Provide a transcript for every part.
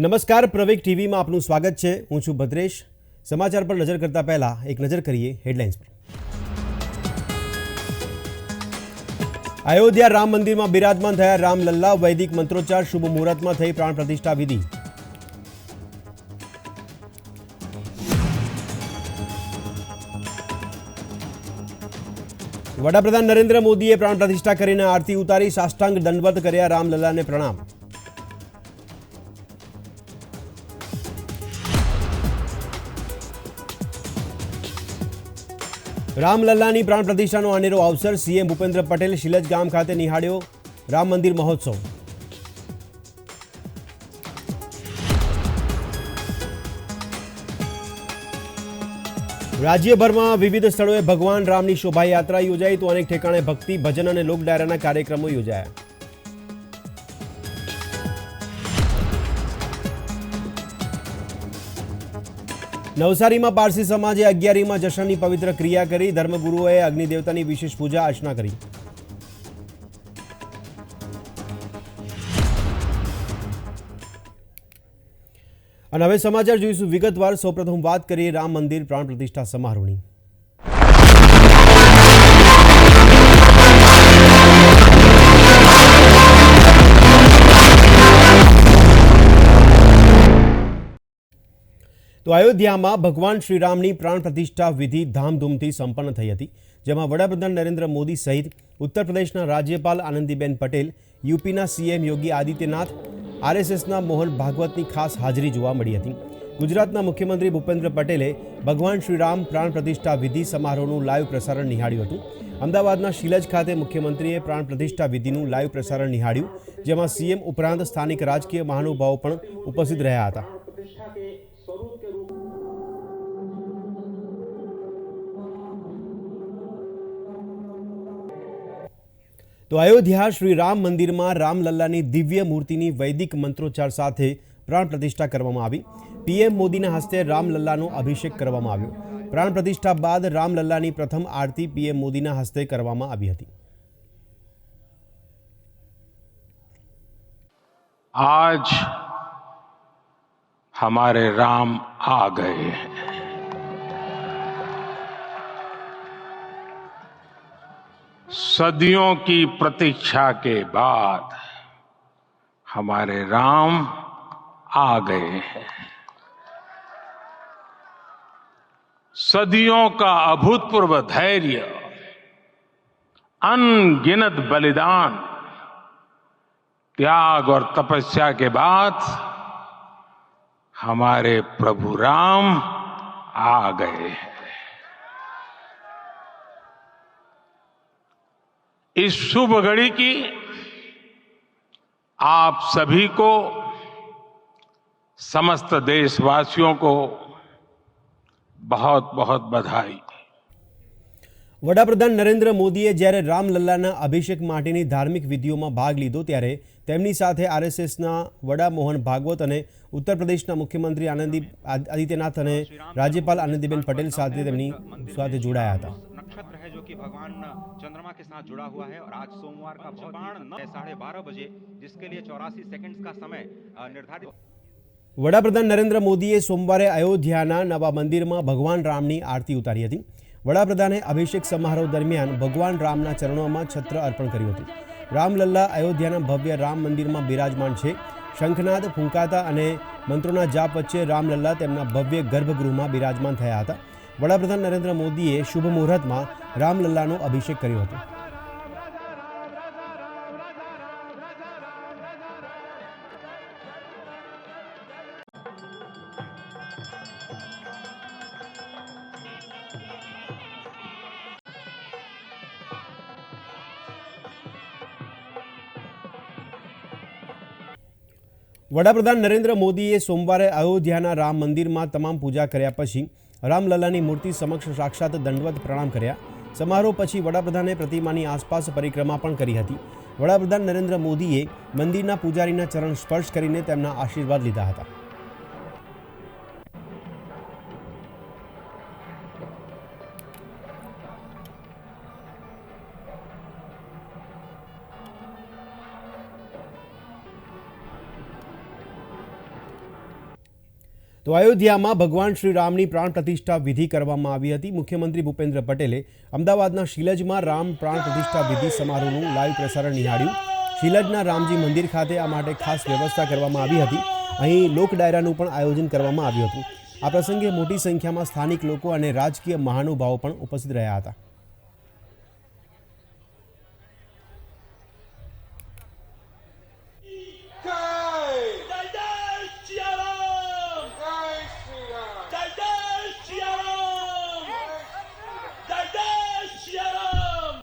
નમસ્કાર પ્રવેગ ટીવીમાં આપનું સ્વાગત છે. હું છું ભદ્રેશ. સમાચાર પર નજર કરતા પહેલા એક નજર કરીએ હેડલાઇન્સ પર. અયોધ્યા રામ મંદિરમાં બિરાજમાન થયા રામલલ્લા વૈદિક મંત્રોચ્ચાર, શુભ મુહૂર્તમાં થઈ પ્રાણ પ્રતિષ્ઠા વિધિ. વડાપ્રધાન નરેન્દ્ર મોદીએ પ્રાણ પ્રતિષ્ઠા કરીને આરતી ઉતારી, સાષ્ટાંગ દંડવત કર્યા રામલલ્લાને પ્રણામ. રામલલ્લાની પ્રાણ પ્રતિષ્ઠાનો અનેરો અવસર સીએમ ભૂપેન્દ્ર પટેલ શિલજ ગામ ખાતે નિહાળ્યો રામ મંદિર મહોત્સવ. રાજ્યભરમાં વિવિધ સ્થળોએ ભગવાન રામની શોભાયાત્રા યોજાઈ તો અનેક ઠેકાણે ભક્તિ, ભજન અને લોક ડાયરાના કાર્યક્રમો યોજાયા. નવસારીમાં પારસી સમાજે અગિયારીમાં જશનની પવિત્ર ક્રિયા કરી. ધર્મગુરુઓએ અગ્નિદેવતાની વિશેષ પૂજા અર્ચના કરી. અને હવે સમાચાર જોઈશું. વિગતવાર સૌપ્રથમ વાત કરીએ રામ મંદિર પ્રાણ પ્રતિષ્ઠા સમારોહની. તો અયોધ્યામાં ભગવાન શ્રીરામની પ્રાણ પ્રતિષ્ઠા વિધિ ધામધૂમથી સંપન્ન થઈ હતી, જેમાં વડાપ્રધાન નરેન્દ્ર મોદી સહિત ઉત્તર પ્રદેશના રાજ્યપાલ આનંદીબેન પટેલ, યુપીના સીએમ યોગી આદિત્યનાથ, આરએસએસના મોહન ભાગવતની ખાસ હાજરી જોવા મળી હતી. ગુજરાતના મુખ્યમંત્રી ભૂપેન્દ્ર પટેલે ભગવાન શ્રીરામ પ્રાણ પ્રતિષ્ઠા વિધિ સમારોહનું લાઈવ પ્રસારણ નિહાળ્યું હતું. અમદાવાદના શિલજ ખાતે મુખ્યમંત્રીએ પ્રાણ પ્રતિષ્ઠા વિધિનું લાઈવ પ્રસારણ નિહાળ્યું, જેમાં સીએમ ઉપરાંત સ્થાનિક રાજકીય મહાનુભાવો પણ ઉપસ્થિત રહ્યા હતા. તો અયોધ્યા શ્રી રામ મંદિરમાં રામલલ્લાની દિવ્ય મૂર્તિની વૈદિક મંત્રોચ્ચાર સાથે પ્રાણ પ્રતિષ્ઠા કરવામાં આવી. પીએમ મોદીના હસ્તે રામલલ્લાનો અભિષેક કરવામાં આવ્યો. પ્રાણ પ્રતિષ્ઠા બાદ રામલલ્લાની પ્રથમ આરતી પીએમ મોદીના હસ્તે કરવામાં આવી હતી. આજ હમારે રામ આ ગયે હૈ. सदियों की प्रतीक्षा के बाद हमारे राम आ गए हैं। सदियों का अभूतपूर्व धैर्य, अनगिनत बलिदान, त्याग और तपस्या के बाद हमारे प्रभु राम आ गए हैं। इस शुभ घड़ी की आप सभी को समस्त देशवासियों को बहुत बहुत बधाई વડાપ્રધાન નરેન્દ્ર મોદીએ જ્યારે રામલલ્લાના અભિષેક માટેની ધાર્મિક વિધિઓમાં ભાગ લીધો ત્યારે તેમની સાથે આરએસએસના વડા મોહન ભાગવત અને ઉત્તર પ્રદેશના મુખ્યમંત્રી આનંદી આદિત્યનાથ અને રાજ્યપાલ આનંદીબેન પટેલ સાથે તેમની સાથે જોડાયા હતા नक्षत्र है जो कि भगवान चंद्रमा के साथ जुड़ा हुआ है और आज सोमवार का बहुत बाण साढ़े बारह बजे जिसके लिए चौरासी सेकंड्स का समय अ, निर्धारित વડાપ્રધાન નરેન્દ્ર મોદીએ સોમવારે અયોધ્યાના નવા મંદિરમાં ભગવાન રામની આરતી ઉતારી હતી વડાપ્રધાને અભિષેક સમારોહ દરમિયાન ભગવાન રામના ચરણોમાં છત્ર અર્પણ કર્યું હતું રામલલ્લા અયોધ્યાના ભવ્ય રામ મંદિરમાં બિરાજમાન છે શંખનાદ ફૂંકાતા અને મંત્રોના જાપ વચ્ચે રામલલ્લા તેમના ભવ્ય ગર્ભગૃહમાં બિરાજમાન થયા હતા વડાપ્રધાન નરેન્દ્ર મોદીએ શુભ મુહૂર્તમાં રામલલ્લાનો અભિષેક કર્યો હતો. વડાપ્રધાન નરેન્દ્ર મોદીએ સોમવારે અયોધ્યાના રામ મંદિરમાં તમામ પૂજા કર્યા પછી રામલલ્લાની મૂર્તિ સમક્ષ સાક્ષાત દંડવત પ્રણામ કર્યા. સમારોહ પછી વડાપ્રધાને પ્રતિમાની આસપાસ પરિક્રમા પણ કરી હતી. વડાપ્રધાન નરેન્દ્ર મોદીએ મંદિરના પૂજારીના ચરણ સ્પર્શ કરીને તેમના આશીર્વાદ લીધા હતા. તો અયોધ્યામાં ભગવાન શ્રી રામની પ્રાણ પ્રતિષ્ઠા વિધિ કરવામાં આવી હતી. મુખ્યમંત્રી ભૂપેન્દ્ર પટેલે અમદાવાદના શિલજમાં રામ પ્રાણ પ્રતિષ્ઠા વિધિ સમારોહનું લાઈવ પ્રસારણ નિહાળ્યું. શિલજના રામજી મંદિર ખાતે આ માટે ખાસ વ્યવસ્થા કરવામાં આવી હતી. અહીં લોક ડાયરાનું પણ આયોજન કરવામાં આવ્યું હતું. આ પ્રસંગે મોટી સંખ્યામાં સ્થાનિક લોકો અને રાજકીય મહાનુભાવો પણ ઉપસ્થિત રહ્યા હતા જય જય સિયારામ જય જય સિયારામ જય જય સિયારામ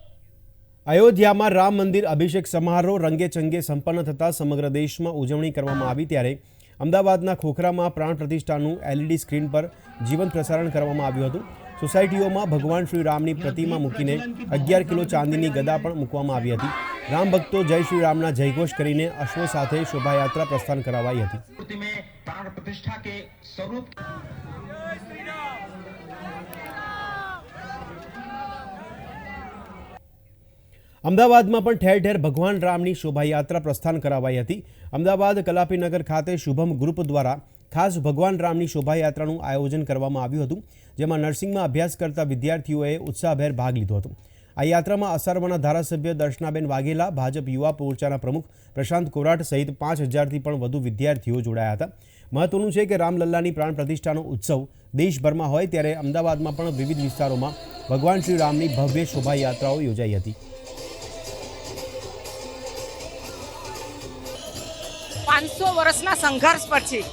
અયોધ્યામાં રામ મંદિર અભિષેક સમારોહ રંગે ચંગે સંપન્ન થતાં સમગ્ર દેશમાં ઉજવણી કરવામાં આવી ત્યારે અમદાવાદના ખોખરામાં પ્રાણ પ્રતિષ્ઠાનું એલઈડી સ્ક્રીન પર જીવંત પ્રસારણ કરવામાં આવ્યું હતું. સોસાયટીઓમાં ભગવાન શ્રી રામની પ્રતિમા મૂકીને અગિયાર કિલો ચાંદીની ગદા પણ મૂકવામાં આવી હતી. રામ ભક્તો જય શ્રી રામના જયઘોષ કરીને અશ્વો સાથે શોભાયાત્રા પ્રસ્થાન કરાવાઈ હતી. અમદાવાદમાં પણ ઠેર ઠેર ભગવાન રામની શોભાયાત્રા પ્રસ્થાન કરાવાઈ હતી. અમદાવાદ કલાપીનગર ખાતે શુભમ ગ્રુપ દ્વારા ખાસ ભગવાન રામની શોભાયાત્રાનું આયોજન કરવામાં આવ્યું હતું, જેમાં નર્સિંગમાં અભ્યાસ કરતા વિદ્યાર્થીઓએ ઉત્સાહભેર ભાગ લીધો હતો. આ યાત્રામાં અસારવાના ધારાસભ્ય દર્શનાબેન વાઘેલા, ભાજપ યુવા મોરચાના પ્રમુખ પ્રશાંત કોરાટ સહિત પાંચ હજારથી પણ વધુ વિદ્યાર્થીઓ જોડાયા હતા. મહત્વનું છે કે રામલલ્લાની પ્રાણ પ્રતિષ્ઠાનો ઉત્સવ દેશભરમાં હોય ત્યારે અમદાવાદમાં પણ વિવિધ વિસ્તારોમાં ભગવાન શ્રી રામની ભવ્ય શોભાયાત્રાઓ યોજાઈ હતી. પાંચસો વર્ષના સંઘર્ષ પછી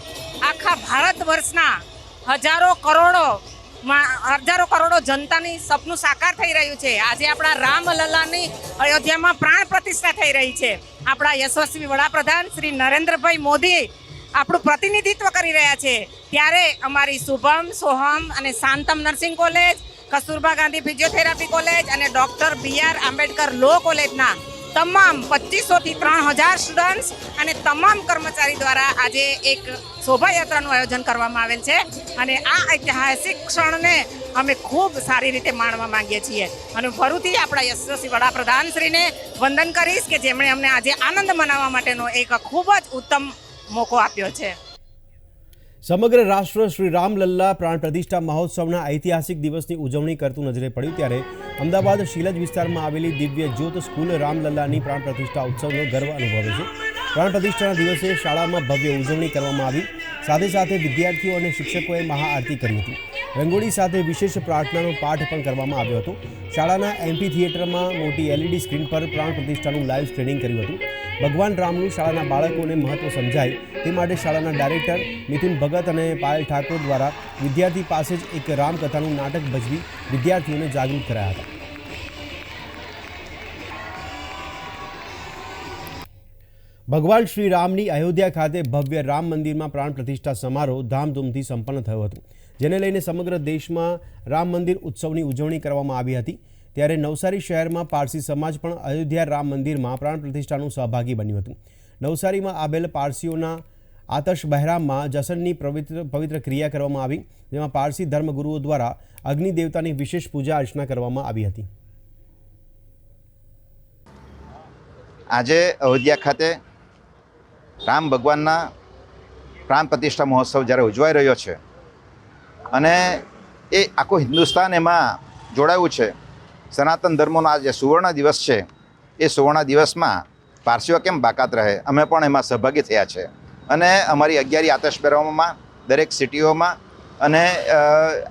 આખા ભારત વર્ષના હજારો કરોડો હજારો કરોડો જનતાની સપનું સાકાર થઈ રહ્યું છે. આજે આપણા રામલલ્લાની અયોધ્યામાં પ્રાણ પ્રતિષ્ઠા થઈ રહી છે. આપણા યશસ્વી વડાપ્રધાન શ્રી નરેન્દ્રભાઈ મોદી આપણું પ્રતિનિધિત્વ કરી રહ્યા છે. ત્યારે અમારી શુભમ, સોહમ અને Shantam nursing college, Kasturba Gandhi physiotherapy college અને doctor B R Ambedkar law કોલેજના તમામ પચીસોથી ત્રણ હજાર સ્ટુડન્ટ્સ અને તમામ કર્મચારી દ્વારા આજે એક શોભાયાત્રાનું આયોજન કરવામાં આવેલ છે. અને આ ઐતિહાસિક ક્ષણને અમે ખૂબ સારી રીતે માણવા માંગીએ છીએ. અને ફરીથી આપણા યશસ્વી વડાપ્રધાનશ્રીને વંદન કરીશ કે જેમણે અમને આજે આનંદ મનાવવા માટેનો એક ખૂબ જ ઉત્તમ મોકો આપ્યો છે. સમગ્ર રાષ્ટ્ર શ્રી રામલલ્લા પ્રાણ પ્રતિષ્ઠા મહોત્સવના ઐતિહાસિક દિવસની ઉજવણી કરતું નજરે પડ્યું ત્યારે અમદાવાદ શીલજ વિસ્તારમાં આવેલી દિવ્ય જ્યોત સ્કૂલ રામલલ્લાની પ્રાણ પ્રતિષ્ઠા ઉત્સવનો ગર્વ અનુભવે છે. પ્રાણ પ્રતિષ્ઠાના દિવસે શાળામાં ભવ્ય ઉજવણી કરવામાં આવી. સાથે સાથે વિદ્યાર્થીઓ અને શિક્ષકોએ મહાઆરતી કરી હતી. રંગોળી સાથે વિશેષ પ્રાર્થનાનો પાઠ પણ કરવામાં આવ્યો હતો. શાળાના એમપી થિયેટરમાં મોટી એલઈડી સ્ક્રીન પર પ્રાણ પ્રતિષ્ઠાનું લાઈવ સ્ક્રીનિંગ કર્યું હતું. ભગવાન રામનું શાળાના બાળકોને મહત્વ સમજાય તે માટે શાળાના ડાયરેક્ટર મિથુન ભગત અને પાયલ ઠાકોર દ્વારા વિદ્યાર્થી પાસે જ એક રામકથાનું નાટક ભજવી વિદ્યાર્થીઓને જાગૃત કરાયા હતા. ભગવાન શ્રી રામની અયોધ્યા ખાતે ભવ્ય રામ મંદિરમાં પ્રાણ પ્રતિષ્ઠા સમારોહ ધામધૂમથી સંપન્ન થયો હતો. જેને લઈને સમગ્ર દેશમાં રામ મંદિર ઉત્સવની ઉજવણી કરવામાં આવી હતી. ત્યારે નવસારી શહેરમાં પારસી સમાજ પણ અયોધ્યા રામ મંદિરમાં પ્રાણ પ્રતિષ્ઠાનું સહભાગી બન્યું હતું. નવસારીમાં આવેલ પારસીઓના આતશ બહેરામમાં જસનની પવિત્ર પવિત્ર ક્રિયા કરવામાં આવી, જેમાં પારસી ધર્મગુરુઓ દ્વારા અગ્નિ દેવતાની વિશેષ પૂજા અર્ચના કરવામાં આવી હતી. આજે અયોધ્યા ખાતે રામ ભગવાનના પ્રાણ પ્રતિષ્ઠા મહોત્સવ જ્યારે ઉજવાઈ રહ્યો છે અને એ આખું હિન્દુસ્તાન એમાં જોડાયું છે સનાતન ધર્મનો આ જે સુવર્ણ દિવસ છે, એ સુવર્ણ દિવસમાં પારસીઓ કેમ બાકાત રહે? અમે પણ એમાં સહભાગી થયા છે. અને અમારી અગિયારી આતશબેરોમાં દરેક સિટીઓમાં અને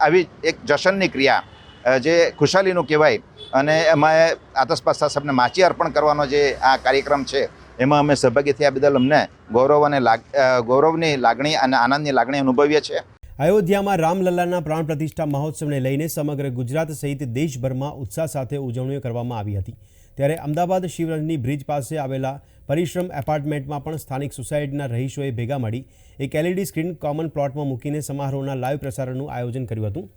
આવી એક જશનની ક્રિયા જે ખુશાલીનું કહેવાય અને એમાં આતશબાદ સાહેબને માચી અર્પણ કરવાનો જે આ કાર્યક્રમ છે, એમાં અમે સહભાગી થયા બદલ અમને ગૌરવ અને લાગ ગૌરવની લાગણી અને આનંદની લાગણી અનુભવીએ છીએ. અયોધ્યામાં રામલલ્લાના પ્રાણ પ્રતિષ્ઠા મહોત્સવને લઈને સમગ્ર ગુજરાત સહિત દેશભરમાં ઉત્સાહ સાથે ઉજવણીઓ કરવામાં આવી હતી. ત્યારે અમદાવાદ શિવરંજની બ્રિજ પાસે આવેલા પરિશ્રમ એપાર્ટમેન્ટમાં પણ સ્થાનિક સોસાયટીના રહીશોએ ભેગા મળી એક એલઈડી સ્ક્રીન કોમન પ્લોટમાં મૂકીને સમારોહના લાઈવ પ્રસારણનું આયોજન કર્યું હતું.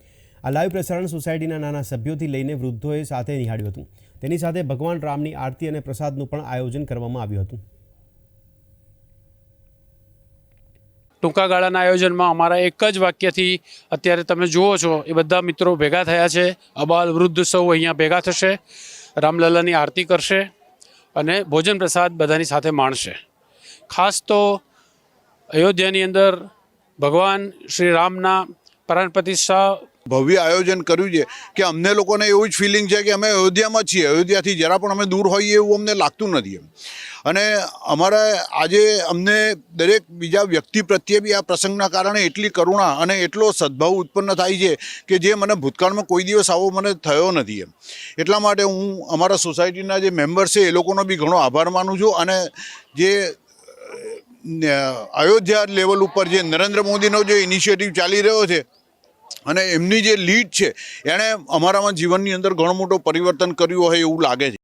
આ લાઈવ પ્રસારણ સોસાયટીના નાના સભ્યોથી લઈને વૃદ્ધોએ સાથે નિહાળ્યું હતું. તેની સાથે ભગવાન રામની આરતી અને પ્રસાદનું પણ આયોજન કરવામાં આવ્યું હતું. ટૂંકા ગાળાના આયોજનમાં અમારા એક જ વાક્યથી અત્યારે તમે જુઓ છો, એ બધા મિત્રો ભેગા થયા છે. અબાલ વૃદ્ધ સૌ અહીંયા ભેગા થશે, રામલલ્લાની આરતી કરશે અને ભોજન પ્રસાદ બધાની સાથે માણશે. ખાસ તો અયોધ્યાની અંદર ભગવાન શ્રી રામના પ્રાણ પ્રતિષ્ઠા ભવ્ય આયોજન કર્યું છે કે અમને લોકોને એવું જ ફિલિંગ છે કે અમે અયોધ્યામાં છીએ. અયોધ્યાથી જરા પણ અમે દૂર હોઈએ એવું અમને લાગતું નથી એમ. અને અમારા આજે અમને દરેક બીજા વ્યક્તિ પ્રત્યે બી આ પ્રસંગના કારણે એટલી કરુણા અને એટલો સદભાવ ઉત્પન્ન થાય છે કે જે મને ભૂતકાળમાં કોઈ દિવસ આવો મને થયો નથી એમ. એટલા માટે હું અમારા સોસાયટીના જે મેમ્બર છે એ લોકોનો બી ઘણો આભાર માનું છું અને જે અયોધ્યા લેવલ ઉપર જે નરેન્દ્ર મોદીનો જે ઇનિશિયેટિવ ચાલી રહ્યો છે અને એમની જે લીડ છે, એણે અમારામાં જીવનની અંદર ઘણો મોટો પરિવર્તન કર્યું હોય એવું લાગે છે.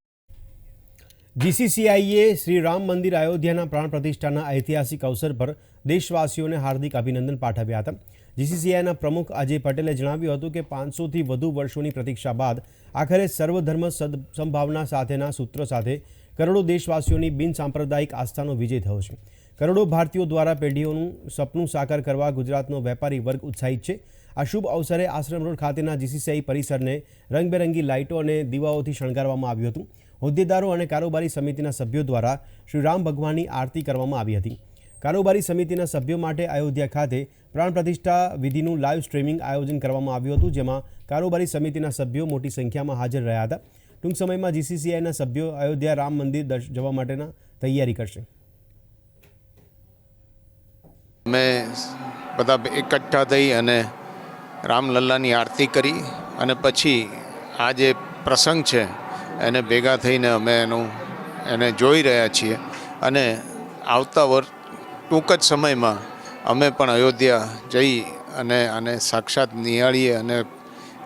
જીસીસીઆઈએ શ્રી રામ મંદિર અયોધ્યાના પ્રાણ પ્રતિષ્ઠાના ઐતિહાસિક અવસર પર દેશવાસીઓને હાર્દિક અભિનંદન પાઠવ્યા હતા. જીસીસીઆઈના પ્રમુખ અજય પટેલે જણાવ્યું હતું કે પાંચસોથી વધુ વર્ષોની પ્રતીક્ષા બાદ આખરે સર્વધર્મ સંભાવના સાથેના સૂત્ર સાથે કરોડો દેશવાસીઓની બિનસાંપ્રદાયિક આસ્થાનો વિજય થયો છે. કરોડો ભારતીયો દ્વારા પેઢીઓનું સપનું સાકાર કરવા ગુજરાતનો વેપારી વર્ગ ઉત્સાહિત છે. આ શુભ અવસરે આશ્રમ રોડ ખાતેના જીસીસીઆઈ પરિસરને રંગબેરંગી લાઇટો અને દીવાઓથી શણગારવામાં આવ્યું હતું. હોદ્દેદારો અને કારોબારી સમિતિના સભ્યો દ્વારા શ્રી રામ ભગવાનની આરતી કરવામાં આવી હતી. કારોબારી સમિતિના સભ્યો માટે અયોધ્યા ખાતે પ્રાણ પ્રતિષ્ઠા વિધિનું લાઈવ સ્ટ્રીમિંગ આયોજન કરવામાં આવ્યું હતું, જેમાં કારોબારી સમિતિના સભ્યો મોટી સંખ્યામાં હાજર રહ્યા હતા. ટૂંક સમયમાં જીસીસીઆઈના સભ્યો અયોધ્યા રામ મંદિર દર્શ- જવા માટેના તૈયારી કરશે. અમે બધા એકઠા થઈ અને રામલલ્લાની આરતી કરી અને પછી આ જે પ્રસંગ છે, એને ભેગા થઈને અમે એનું, એને જોઈ રહ્યા છીએ. અને આવતા વર્ષ ટૂંક જ સમયમાં અમે પણ અયોધ્યા જઈ અને આને સાક્ષાત નિહાળીએ અને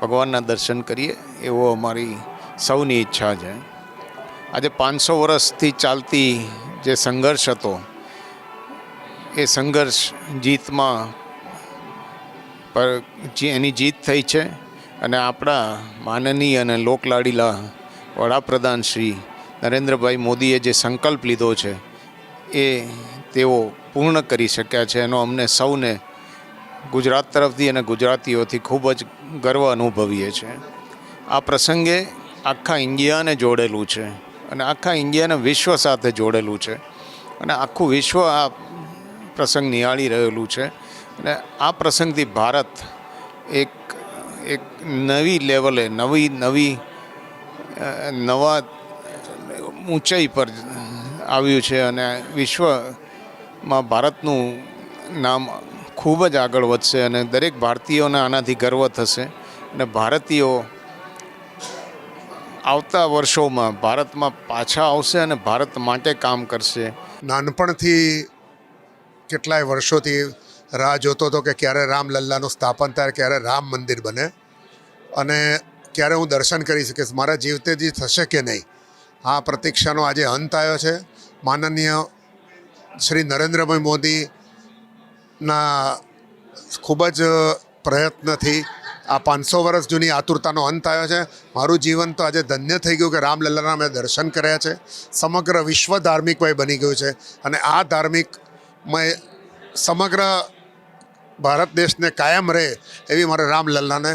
ભગવાનના દર્શન કરીએ, એવો અમારી સૌની ઈચ્છા છે. આજે પાંચસો વર્ષથી ચાલતી જે સંઘર્ષ હતો, એ સંઘર્ષ જીતમાં પર જે એની જીત થઈ છે અને આપણા માનનીય અને લોકલાડીલા વડાપ્રધાન શ્રી નરેન્દ્રભાઈ મોદીએ જે સંકલ્પ લીધો છે, એ તેઓ પૂર્ણ કરી શક્યા છે. એનો અમને સૌને ગુજરાત તરફથી અને ગુજરાતીઓથી ખૂબ જ ગર્વ અનુભવીએ છીએ. આ પ્રસંગે આખા ઇન્ડિયાને જોડેલું છે અને આખા ઇન્ડિયાને વિશ્વ સાથે જોડેલું છે અને આખું વિશ્વ આ પ્રસંગ નિહાળી રહેલું છે. અને આ પ્રસંગથી ભારત એક એક નવી લેવલે, નવી નવી નવા ઊંચાઈ પર આવ્યું છે અને વિશ્વમાં ભારતનું નામ ખૂબ જ આગળ વધશે અને દરેક ભારતીયોને આનાથી ગર્વ થશે. અને ભારતીયો આવતા વર્ષોમાં ભારતમાં પાછા આવશે અને ભારત માટે કામ કરશે. નાનપણથી કેટલાય વર્ષોથી રાહ જોતો હતો કે ક્યારે રામલલ્લાનું સ્થાપન થાય, ક્યારે રામ મંદિર બને. અને ક્યારે હું દર્શન કરી શકીશ, મારા જીવતેથી થશે કે નહીં? આ પ્રતીક્ષાનો આજે અંત આવ્યો છે. માનનીય શ્રી નરેન્દ્રભાઈ મોદીના ખૂબ જ પ્રયત્નથી આ પાંચસો વર્ષ જૂની આતુરતાનો અંત આવ્યો છે. મારું જીવન તો આજે ધન્ય થઈ ગયું કે રામલલ્લાના મેં દર્શન કર્યા છે. સમગ્ર વિશ્વ ધાર્મિકમય બની ગયું છે. અને આ ધાર્મિકમય સમગ્ર ભારત દેશને કાયમ રહે એવી મારે રામલલ્લાને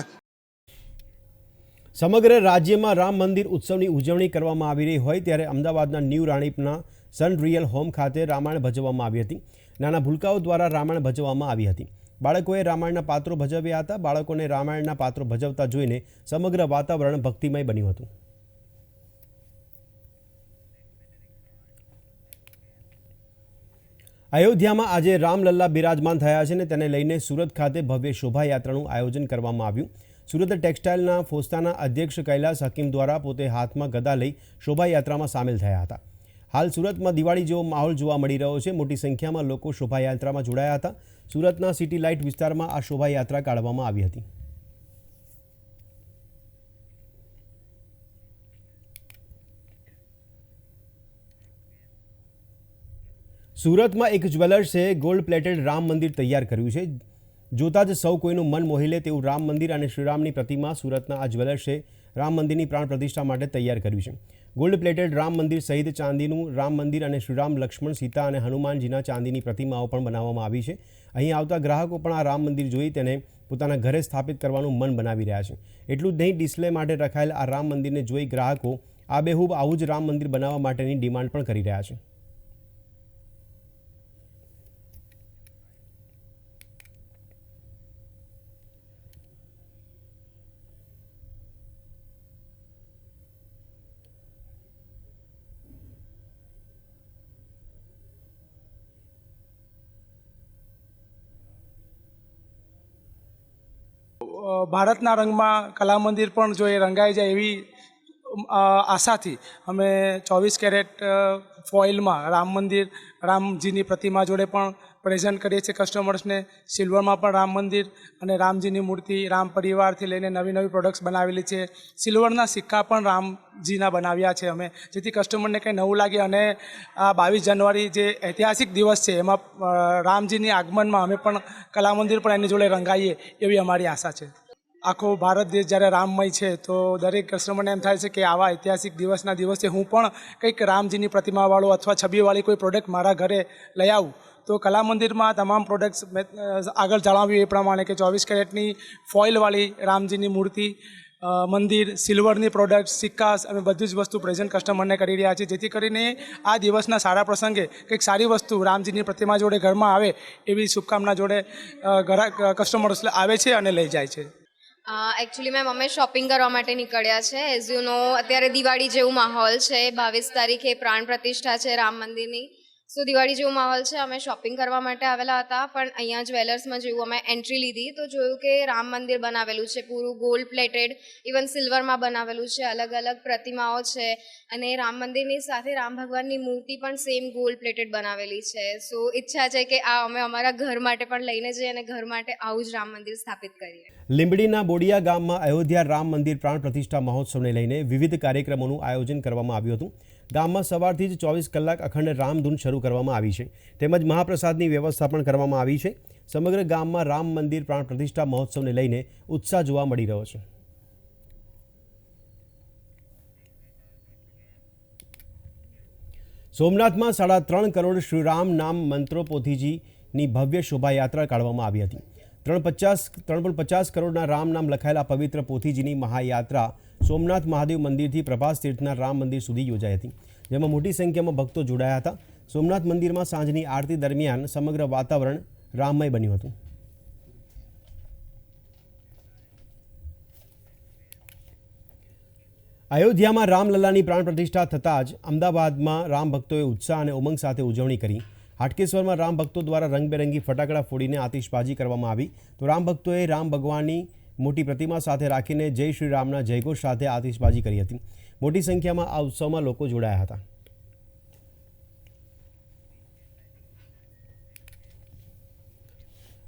સમગ્ર રાજ્યમાં રામ મંદિર ઉત્સવની ઉજવણી કરવામાં આવી રહી હોય ત્યારે અમદાવાદના ન્યૂ રાણીપના સન રિયલ હોમ ખાતે રામાયણ ભજવવામાં આવી હતી. નાના ભૂલકાઓ દ્વારા રામાયણ ભજવવામાં આવી હતી. બાળકોએ રામાયણના પાત્રો ભજવ્યા હતા. બાળકોને રામાયણના પાત્રો ભજવતા જોઈને સમગ્ર વાતાવરણ ભક્તિમય બન્યું હતું. અયોધ્યામાં આજે રામલલ્લા બિરાજમાન થયા છે અને તેને લઈને સુરત ખાતે ભવ્ય શોભાયાત્રાનું આયોજન કરવામાં આવ્યું. સુરત ટેક્સટાઇલના ફોસ્તાના અધ્યક્ષ કૈલાસ હકીમ દ્વારા પોતે હાથમાં ગદા લઈ શોભાયાત્રામાં સામેલ થયા હતા. હાલ સુરતમાં દિવાળી જેવો માહોલ જોવા મળી રહ્યો છે. મોટી સંખ્યામાં લોકો શોભાયાત્રામાં જોડાયા હતા. સુરતના સિટી લાઇટ વિસ્તારમાં આ શોભાયાત્રા કાઢવામાં આવી હતી. સુરતમાં એક જ્વેલર્સે ગોલ્ડ પ્લેટેડ રામ મંદિર તૈયાર કર્યું છે. જોતા જ સૌ કોઈનું મન મોહી લે તેવું રામ મંદિર અને શ્રીરામની પ્રતિમા સુરતના આ જ્વેલર્સે રામ મંદિરની પ્રાણ પ્રતિષ્ઠા માટે તૈયાર કર્યું છે. ગોલ્ડ પ્લેટેડ રામ મંદિર સહિત ચાંદીનું રામ મંદિર અને શ્રીરામ, લક્ષ્મણ, સીતા અને હનુમાનજીના ચાંદીની પ્રતિમાઓ પણ બનાવવામાં આવી છે. અહીં આવતા ગ્રાહકો પણ આ રામ મંદિર જોઈ તેને પોતાના ઘરે સ્થાપિત કરવાનું મન બનાવી રહ્યા છે. એટલું જ નહીં, ડિસ્પ્લે માટે રખાયેલ આ રામ મંદિરને જોઈ ગ્રાહકો આબેહૂબ આવું જ રામ મંદિર બનાવવા માટેની ડિમાન્ડ પણ કરી રહ્યા છે. ભારતના રંગમાં કલા મંદિર પણ જો એ રંગાઈ જાય એવી આશાથી અમે ચોવીસ કેરેટ ફોઇલમાં રામ મંદિર, રામજીની પ્રતિમા જોડે પણ પ્રેઝન્ટ કરીએ છીએ કસ્ટમર્સને સિલ્વરમાં પણ રામ મંદિર અને રામજીની મૂર્તિ રામ પરિવારથી લઈને નવી નવી પ્રોડક્ટ્સ બનાવેલી છે. સિલ્વરના સિક્કા પણ રામજીના બનાવ્યા છે અમે. જેથી કસ્ટમરને કંઈ નવું લાગે અને આ બાવીસ જાન્યુઆરી જે ઐતિહાસિક દિવસ છે, એમાં રામજીની આગમનમાં અમે પણ કલા મંદિર પણ એની જોડે રંગાઈએ એવી અમારી આશા છે. આખો ભારત દેશ જ્યારે રામમય છે, તો દરેક કસ્ટમરને એમ થાય છે કે આવા ઐતિહાસિક દિવસના દિવસે હું પણ કંઈક રામજીની પ્રતિમાવાળો અથવા છબીવાળી કોઈ પ્રોડક્ટ મારા ઘરે લઈ આવું. તો કલા મંદિરમાં તમામ પ્રોડક્ટ્સ આગળ જણાવ્યું એ પ્રમાણે કે ચોવીસ કેરેટની ફોઇલવાળી રામજીની મૂર્તિ મંદિર, સિલ્વરની પ્રોડક્ટ સિક્કા અમે બધી જ વસ્તુ પ્રેઝન્ટ કસ્ટમરને કરી રહ્યા છીએ જેથી કરીને આ દિવસના સારા પ્રસંગે કંઈક સારી વસ્તુ રામજીની પ્રતિમા જોડે ઘરમાં આવે એવી શુભકામના જોડે ઘરા કસ્ટમર્સ આવે છે અને લઈ જાય છે. એકચ્યુઅલી મેમ અમે શોપિંગ કરવા માટે નીકળ્યા છે. એઝ યુ નો અત્યારે દિવાળી જેવું માહોલ છે. બાવીસ તારીખે પ્રાણ પ્રતિષ્ઠા છે રામ મંદિરની. સો દિવાળી જેવું માહોલ છે, અમે શોપિંગ કરવા માટે આવેલા હતા, પણ અહીંયા જ્વેલર્સમાં જેવું અમે એન્ટ્રી લીધી. તો જોયું કે રામ મંદિર બનાવેલું છે, પૂરું ગોલ્ડ પ્લેટેડ ઇવન સિલ્વરમાં બનાવેલું છે, અલગ અલગ પ્રતિમાઓ છે. અને રામ મંદિરની સાથે રામ ભગવાનની મૂર્તિ પણ સેમ ગોલ્ડ પ્લેટેડ બનાવેલી છે. સો ઈચ્છા છે કે આ અમે અમારા ઘર માટે પણ લઈને જઈએ અને ઘર માટે આવું જ રામ મંદિર સ્થાપિત કરીએ. લીંબડીના બોડિયા ગામમાં અયોધ્યા રામ મંદિર પ્રાણ પ્રતિષ્ઠા મહોત્સવને લઈને વિવિધ કાર્યક્રમોનું આયોજન કરવામાં આવ્યું હતું. ગામમાં સવારથી જ ચોવીસ કલાક અખંડ રામધૂન શરૂ કરવામાં આવી છે. તેમજ મહાપ્રસાદની વ્યવસ્થા પણ કરવામાં આવી છે. સમગ્ર ગામમાં રામ મંદિર પ્રાણ પ્રતિષ્ઠા મહોત્સવને લઈને ઉત્સાહ જોવા મળી રહ્યો છે. સોમનાથમાં સાડા ત્રણ કરોડ શ્રીરામ નામ મંત્રોપોથીજીની ભવ્ય શોભાયાત્રા કાઢવામાં આવી હતી. ત્રણ પચાસ, ત્રણ પોઈન્ટ પચાસ કરોડના રામ નામ લખાયેલા પવિત્ર પોથીજીની મહાયાત્રા સોમનાથ મહાદેવ મંદિરથી પ્રભાસ તીર્થના રામ મંદિર સુધી યોજાઈ હતી, જેમાં મોટી સંખ્યામાં ભક્તો જોડાયા હતા. સોમનાથ મંદિરમાં સાંજની આરતી દરમિયાન સમગ્ર વાતાવરણ રામમય બન્યું હતું. અયોધ્યામાં રામલલ્લાની પ્રાણ પ્રતિષ્ઠા થતાં જ અમદાવાદમાં રામ ભક્તોએ ઉત્સાહ અને ઉમંગ સાથે ઉજવણી કરી. હાટકેશ્વરમાં રામ ભક્તો દ્વારા રંગબેરંગી ફટાકડા ફોડીને આતિશબાજી કરવામાં આવી. તો રામ ભક્તોએ રામ ભગવાનની મોટી પ્રતિમા સાથે રાખીને જય શ્રી રામના જયઘોષ સાથે આતિશબાજી કરી હતી. મોટી સંખ્યામાં આ ઉત્સવમાં લોકો જોડાયા હતા.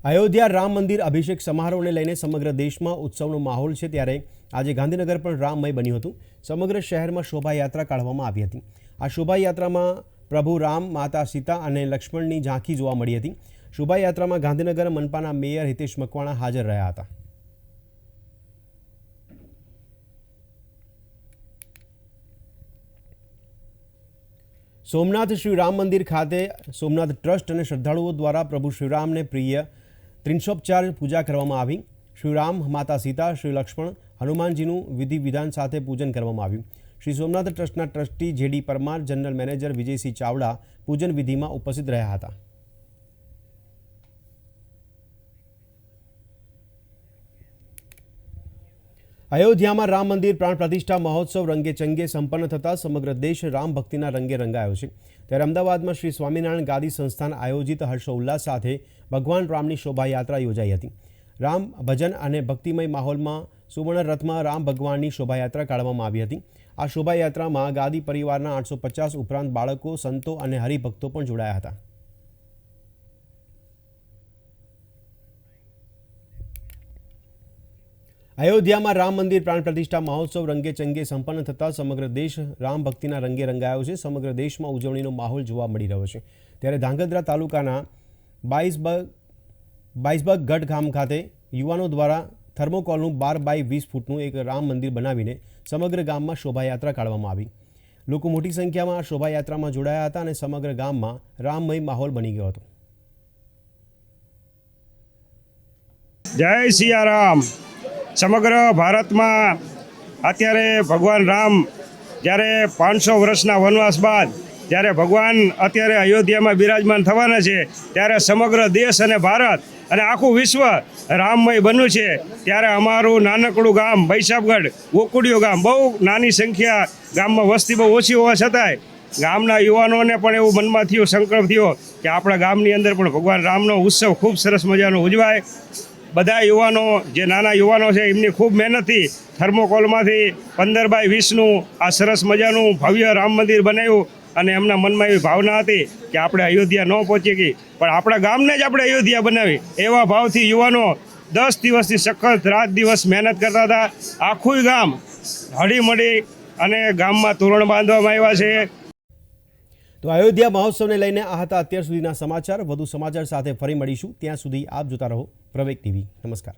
અયોધ્યા રામ મંદિર અભિષેક સમારોહને લઈને સમગ્ર દેશમાં ઉત્સવનો માહોલ છે ત્યારે આજે ગાંધીનગર પણ રામમય બન્યું હતું. સમગ્ર શહેરમાં શોભાયાત્રા કાઢવામાં આવી હતી. આ શોભાયાત્રામાં પ્રભુ રામ, માતા સીતા અને લક્ષ્મણની ઝાંખી જોવા મળી હતી. શોભાયાત્રામાં ગાંધીનગર મનપાના મેયર હિતેશ મકવાણા હાજર રહ્યા હતા. સોમનાથ શ્રી રામ મંદિર ખાતે સોમનાથ ટ્રસ્ટ અને શ્રદ્ધાળુઓ દ્વારા પ્રભુ શ્રીરામને પ્રિય ત્રિંશોપચાર પૂજા કરવામાં આવી. શ્રીરામ, માતા સીતા, શ્રી લક્ષ્મણ, હનુમાનજીનું વિધિ વિધાન સાથે પૂજન કરવામાં આવ્યું. શ્રી સોમનાથ ટ્રસ્ટના trustee JD Parmar, general manager Vijaysinh Chavda પૂજન વિધિમાં ઉપસ્થિત રહ્યા હતા. અયોધ્યામાં રામ મંદિર પ્રાણ પ્રતિષ્ઠા મહોત્સવ રંગે ચંગે સંપન્ન થતાં સમગ્ર દેશ રામ ભક્તિના રંગે રંગાયો છે. ત્યારે અમદાવાદમાં શ્રી સ્વામિનારાયણ ગાદી સંસ્થાન આયોજિત હર્ષોલ્લાસ સાથે ભગવાન રામની શોભાયાત્રા યોજાઈ હતી. રામ ભજન અને ભક્તિમય માહોલમાં સુવર્ણ રથમાં રામ ભગવાનની શોભાયાત્રા કાઢવામાં આવી હતી. આ શોભાયાત્રામાં ગાદી પરિવારના આઠસો પચાસ ઉપરાંત બાળકો, સંતો અને હરિભક્તો પણ જોડાયા હતા. અયોધ્યામાં રામ મંદિર પ્રાણ પ્રતિષ્ઠા મહોત્સવ રંગે ચંગે સંપન્ન થતાં સમગ્ર દેશ રામ ભક્તિના રંગે રંગાયો છે. સમગ્ર દેશમાં ઉજવણીનો માહોલ જોવા મળી રહ્યો છે. ત્યારે ધાંગધ્રા તાલુકાના બાઈસબગ બાઈસબગ ગઢ ગામ ખાતે યુવાનો દ્વારા થર્મોકોલનું બાર બાય વીસ ફૂટનું એક રામ મંદિર બનાવીને સમગ્ર ગામમાં શોભાયાત્રા કાઢવામાં આવી. લોકો મોટી સંખ્યામાં શોભાયાત્રામાં જોડાયા હતા અને સમગ્ર ગામમાં રામમય માહોલ બની ગયો હતો. જય સિયારામ. સમગ્ર ભારતમાં અત્યારે ભગવાન રામ જ્યારે પાંચસો વર્ષના વનવાસ બાદ જ્યારે ભગવાન અત્યારે અયોધ્યામાં બિરાજમાન થવાના છે, ત્યારે સમગ્ર દેશ અને ભારત અને આખું વિશ્વ રામમય બન્યું છે. ત્યારે અમારું નાનકડું ગામ બૈસાબગઢ ગોકુડિયો ગામ, બહુ નાની સંખ્યા ગામમાં વસ્તી બહુ ઓછી હોવા છતાંય ગામના યુવાનોને પણ એવું મનમાં થયું, સંકલ્પ થયો કે આપણા ગામની અંદર પણ ભગવાન રામનો ઉત્સવ ખૂબ સરસ મજાનો ઉજવાય. બધા યુવાનો, જે નાના યુવાનો છે, એમની ખૂબ મહેનતથી થર્મોકોલમાંથી પંદર બાય વીસનું આ સરસ મજાનું ભવ્ય રામ મંદિર બનાવ્યું. અને એમના મનમાં એવી ભાવના હતી કે આપણે અયોધ્યા ન પહોંચી ગઈ. પણ આપણા ગામને જ આપણે અયોધ્યા બનાવી. એવા ભાવથી યુવાનો દસ દિવસથી સખત રાત દિવસ મહેનત કરતા હતા. આખું ગામ હળીમળી અને ગામમાં તોરણ બાંધવામાં આવ્યા છે. તો અયોધ્યા મહોત્સવને લઈને આ હતા અત્યાર સુધીના સમાચાર. વધુ સમાચાર સાથે ફરી મળીશું. ત્યાં સુધી આપ જોતા રહો પ્રવેક ટીવી. નમસ્કાર.